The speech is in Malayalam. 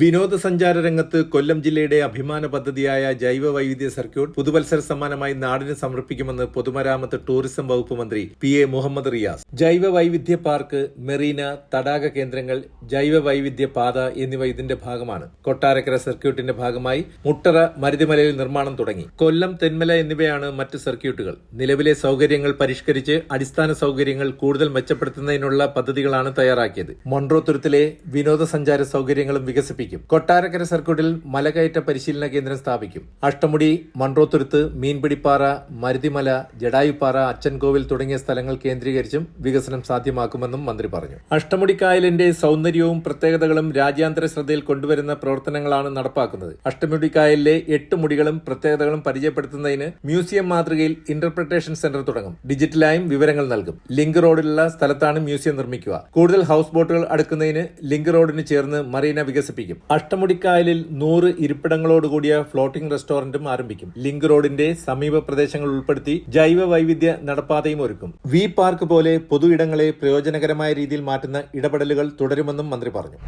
വിനോദസഞ്ചാര രംഗത്ത് കൊല്ലം ജില്ലയുടെ അഭിമാന പദ്ധതിയായ ജൈവ വൈവിധ്യ സർക്യൂട്ട് പുതുവത്സര സമ്മാനമായി നാടിന് സമർപ്പിക്കുമെന്ന് പൊതുമരാമത്ത് ടൂറിസം വകുപ്പ് മന്ത്രി പി എ മുഹമ്മദ് റിയാസ്. ജൈവ വൈവിധ്യ പാർക്ക് മെറീന തടാക കേന്ദ്രങ്ങൾ ജൈവ വൈവിധ്യ പാത എന്നിവ ഇതിന്റെ ഭാഗമാണ്. കൊട്ടാരക്കര സർക്യൂട്ടിന്റെ ഭാഗമായി മുട്ടറ മരുതിമലയിൽ നിർമ്മാണം തുടങ്ങി. കൊല്ലം തെന്മല എന്നിവയാണ് മറ്റ് സർക്യൂട്ടുകൾ. നിലവിലെ സൗകര്യങ്ങൾ പരിഷ്കരിച്ച് അടിസ്ഥാന സൗകര്യങ്ങൾ കൂടുതൽ മെച്ചപ്പെടുത്തുന്നതിനുള്ള പദ്ധതികളാണ് തയ്യാറാക്കിയത്. മൊൺട്രോ തുരുത്തിലെ വിനോദസഞ്ചാര സൗകര്യങ്ങളും വികസിപ്പിക്കും. കൊട്ടാരക്കര സർക്യൂട്ടിൽ മലകയറ്റ പരിശീലന കേന്ദ്രം സ്ഥാപിക്കും. അഷ്ടമുടി മൺറോത്തുരുത്ത് മീൻപിടിപ്പാറ മരുതിമല ജഡായുപ്പാറ അച്ചൻകോവിൽ തുടങ്ങിയ സ്ഥലങ്ങൾ കേന്ദ്രീകരിച്ചും വികസനം സാധ്യമാക്കുമെന്നും മന്ത്രി പറഞ്ഞു. അഷ്ടമുടി കായലിന്റെ സൗന്ദര്യവും പ്രത്യേകതകളും രാജ്യാന്തര ശ്രദ്ധയിൽ കൊണ്ടുവരുന്ന പ്രവർത്തനങ്ങളാണ് നടപ്പാക്കുന്നത്. അഷ്ടമുടി കായലിലെ എട്ട് മുടികളും പ്രത്യേകതകളും പരിചയപ്പെടുത്തുന്നതിന് മ്യൂസിയം മാതൃകയിൽ ഇന്റർപ്രിട്ടേഷൻ സെന്റർ തുടങ്ങും. ഡിജിറ്റലായും വിവരങ്ങൾ നൽകും. ലിങ്ക് റോഡിലുള്ള സ്ഥലത്താണ് മ്യൂസിയം നിർമ്മിക്കുക. കൂടുതൽ ഹൗസ് ബോട്ടുകൾ അടുക്കുന്നതിന് ലിങ്ക് റോഡിന് ചേർന്ന് മറീന വികസിപ്പിക്കും. അഷ്ടമുടിക്കായലിൽ നൂറ് ഇരിപ്പിടങ്ങളോടുകൂടിയ ഫ്ലോട്ടിംഗ് റെസ്റ്റോറന്റും ആരംഭിക്കും. ലിങ്ക് റോഡിന്റെ സമീപ പ്രദേശങ്ങൾ ഉൾപ്പെടുത്തി ജൈവ വൈവിധ്യ നടപ്പാതയും ഒരുക്കും. വി പാർക്ക് പോലെ പൊതു ഇടങ്ങളെ പ്രയോജനകരമായ രീതിയിൽ മാറ്റുന്ന ഇടപെടലുകൾ തുടരുമെന്നും മന്ത്രി പറഞ്ഞു.